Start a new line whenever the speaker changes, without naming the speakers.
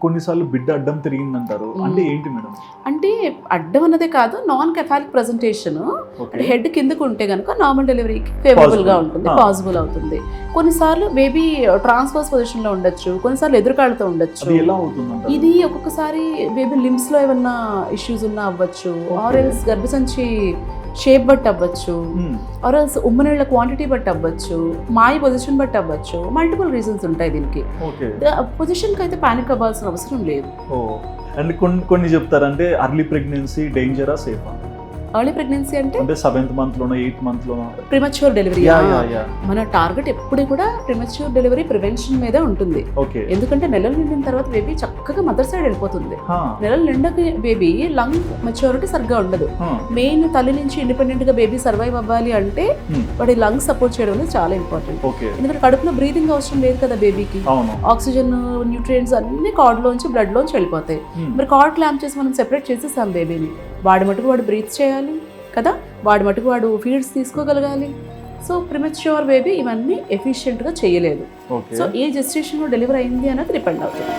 కొన్నిసార్లు బిడ్డ అడ్డం తిరిగిందంటారు. అంటే ఏంటి మేడం?
అంటే అడ్డం అన్నదే కాదు నాన్ కెఫాలిక్ ప్రజెంటేషన్ హెడ్ కిందకు ఉంటే కనుక నార్మల్ డెలివరీకి ఫేవరబుల్గా
Possible.
ఉంటుంది. పాసిబుల్ అవుతుంది. కొన్నిసార్లు బేబీ ట్రాన్స్ఫర్స్ పొజిషన్లో ఉండొచ్చు కొన్నిసార్లు ఎదురుకాళ్ళతో ఉండొచ్చు. ఇది ఒక్కొక్కసారి బేబీ లిమ్స్లో ఏమన్నా ఇష్యూస్ ఉన్నా అవ్వచ్చు ఆరెల్స్ గర్భసంచి షేప్ బట్టి అవ్వచ్చు.
Hmm.
ఆరెల్స్ ఉమ్మనీళ్ళ క్వాంటిటీ బట్టి అవ్వచ్చు. మాయి పొజిషన్ బట్టి అవ్వచ్చు. మల్టిపుల్ రీజన్స్ ఉంటాయి దీనికి. పొజిషన్కి అయితే పానిక్ అవ్వాల్సిన అవసరం లేదు.
అండ్ కొన్ని కొన్ని చెప్తారంటే అర్లీ ప్రెగ్నెన్సీ డేంజరా సేఫా
ఎర్లీ ప్రెగ్నెన్సీ అంటే
అంటే సెవెంత్ మంత్ లోనో ఎయిత్ మంత్ లోనో?
ప్రిమచ్యూర్ డెలివరీ మన టార్గెట్ ఎప్పుడు కూడా ప్రిమచ్యూర్ డెలివరీ ప్రివెన్షన్ మీదే ఉంటుంది.
ఓకే
ఎందుకంటే నెలలు నిండిన తర్వాత బేబీ చక్కగా మదర్ సైడ్ వెళ్ళిపోతుంది. నెలలు నిండక బేబీ లంగ్ మెచ్యూరిటీ సరిగ్గా ఉండదు. మెయిన్ తల్లి నుంచి ఇండిపెండెంట్గా బేబీ సర్వైవ్ అవ్వాలి అంటే
Hmm.
వాడి లంగ్ సపోర్ట్ చేయడం అనేది చాలా ఇంపార్టెంట్
ఓకే
ఎందుకంటే కడుపులో బ్రీతింగ్ అవసరం లేదు కదా బేబీకి ఆక్సిజన్ న్యూట్రియంట్స్ అన్ని కార్డ్లోంచి బ్లడ్లోంచి వెళ్ళిపోతాయి.
Hmm.
మరి కార్డ్ క్లాంప్ చేసి మనం సెపరేట్ చేసేసాం బేబీని వాడి మటుకు వాడు బ్రీత్ చేయాలి కదా? వాడి మటుకు వాడు ఫీడ్స్ తీసుకోగలగాలి. సో ప్రిమెచ్యూర్ బేబీ ఇవన్నీ ఎఫిషియెంట్గా చేయలేదు. సో ఏ జెస్టేషన్లో డెలివరీ అయింది అనేది డిపెండ్ అవుతుంది.